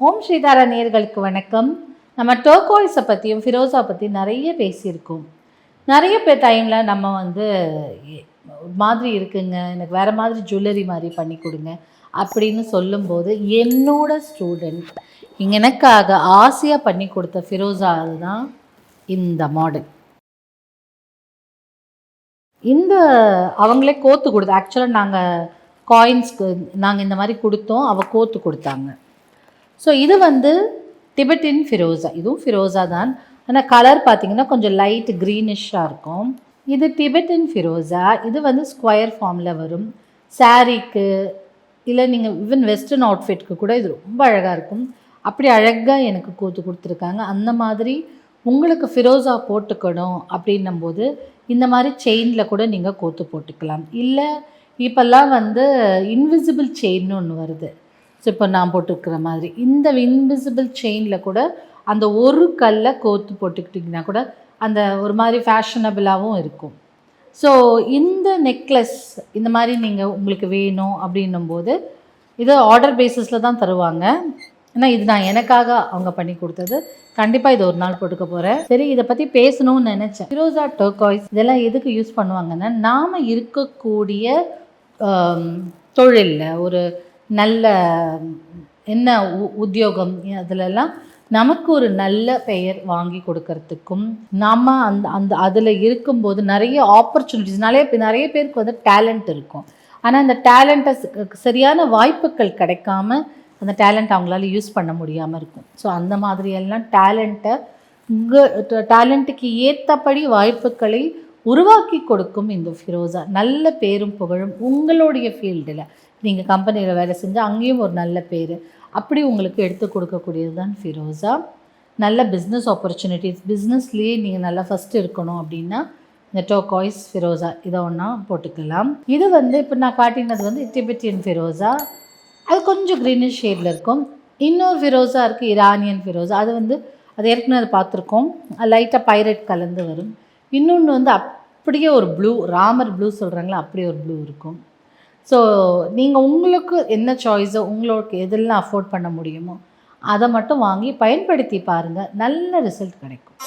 ஓம் ஸ்ரீதாரா நேர்களுக்கு வணக்கம். நம்ம டோகோய்ஸை பற்றியும் ஃபிரோஸா பற்றி நிறைய பேசியிருக்கோம். நிறைய பேர் டைமில் நம்ம வந்து மாதிரி இருக்குங்க. எனக்கு வேறு மாதிரி ஜுவல்லரி மாதிரி பண்ணி கொடுங்க அப்படின்னு சொல்லும்போது என்னோட ஸ்டூடெண்ட் எனக்காக ஆசையாக பண்ணி கொடுத்த ஃபிரோஸா தான் இந்த மாடல் இந்த அவங்களே கோத்து கொடுத்து ஆக்சுவலாக நாங்கள் காயின்ஸ்க்கு நாங்கள் இந்த மாதிரி கொடுத்தோம் அவள் கோத்து கொடுத்தாங்க. ஸோ இது வந்து டிபெட்டின் ஃபிரோசா இதுவும் ஃபிரோசா தான். ஆனால் கலர் பார்த்தீங்கன்னா கொஞ்சம் லைட் க்ரீனிஷாக இருக்கும். இது டிபெட்டின் ஃபிரோசா இது வந்து ஸ்கொயர் ஃபார்மில் வரும். சாரீக்கு இல்லை நீங்கள் ஈவன் வெஸ்டர்ன் அவுட்ஃபிட்க்கு கூட இது ரொம்ப அழகாக இருக்கும். அப்படி அழகாக எனக்கு கோத்து கொடுத்துருக்காங்க. அந்த மாதிரி உங்களுக்கு ஃபிரோசா போட்டுக்கணும் அப்படின்னும் போது இந்த மாதிரி செயினில் கூட நீங்கள் கோத்து போட்டுக்கலாம். இல்லை இப்போல்லாம் வந்து இன்விசிபிள் செயின்னு ஒன்று வருது. ஸோ இப்போ நான் போட்டுருக்கிற மாதிரி. இந்த இன்விசிபிள் செயினில் கூட அந்த ஒரு கல்லை கோர்த்து போட்டுக்கிட்டிங்கன்னா கூட அந்த ஒரு மாதிரி ஃபேஷனபிளாகவும் இருக்கும். ஸோ இந்த நெக்லஸ் இந்த மாதிரி நீங்கள் உங்களுக்கு வேணும் அப்படின்னும் போது இது ஆர்டர் பேஸிஸில் தான் தருவாங்க. ஏன்னா இது நான் எனக்காக அவங்க பண்ணி கொடுத்தது. கண்டிப்பாக இது ஒரு நாள் போட்டுக்க போகிறேன் சரி இதை பற்றி பேசணும்னு நினச்சேன். ஃபிரோசா டோகாய்ஸ் இதெல்லாம் எதுக்கு யூஸ் பண்ணுவாங்கன்னா நாம் இருக்கக்கூடிய தொழிலில் ஒரு நல்ல என்ன உ- உத்தியோகம் அதிலெல்லாம் நமக்கு ஒரு நல்ல பெயர் வாங்கி கொடுக்கறதுக்கும் நம்ம அந்த அந்த அதில் இருக்கும்போது நிறைய ஆப்பர்ச்சுனிட்டிஸ் நிறைய நிறைய பேருக்கு வந்து டேலண்ட் இருக்கும். ஆனால் அந்த டேலண்ட்டை சரியான வாய்ப்புகள் கிடைக்காம அந்த டேலண்ட் அவங்களால யூஸ் பண்ண முடியாமல் இருக்கும். ஸோ அந்த மாதிரியெல்லாம் டேலண்ட்டை உங்கள் டேலண்ட்டுக்கு ஏற்றபடி வாய்ப்புகளை உருவாக்கி கொடுக்கும் இந்த ஃபிரோசா நல்ல பேரும் புகழும் உங்களுடைய ஃபீல்டில் நீங்கள் கம்பெனியில் வேலை செஞ்சால் அங்கேயும் ஒரு நல்ல பேர். அப்படி உங்களுக்கு எடுத்து கொடுக்கக்கூடியது தான் ஃபிரோஸா நல்ல பிஸ்னஸ் ஆப்பர்ச்சுனிட்டிஸ் பிஸ்னஸ்லேயே நீங்கள் நல்லா ஃபஸ்ட்டு இருக்கணும் அப்படின்னா இந்த டோகாய்ஸ் ஃபிரோஸா இதை ஒன்றா போட்டுக்கலாம். இது வந்து இப்போ நான் காட்டினது வந்து டிபெட்டியன் ஃபிரோஸா அது கொஞ்சம் க்ரீனிஷ் ஷேடில் இருக்கும். இன்னொரு ஃபிரோஸா இருக்குது இரானியன் ஃபிரோஸா அது வந்து அது ஏற்கனவே அதை பார்த்துருக்கோம். லைட்டாக பைரட் கலந்து வரும். இன்னொன்று வந்து அப்படியே ஒரு ப்ளூ ராமர் ப்ளூ சொல்கிறாங்களா அப்படியே ஒரு ப்ளூ இருக்கும். ஸோ நீங்கள் உங்களுக்கு என்ன சாய்ஸோ உங்களுக்கு எதெல்லாம் அஃபோர்ட் பண்ண முடியுமோ அதை மட்டும் வாங்கி பயன்படுத்தி பாருங்கள் நல்ல ரிசல்ட் கிடைக்கும்.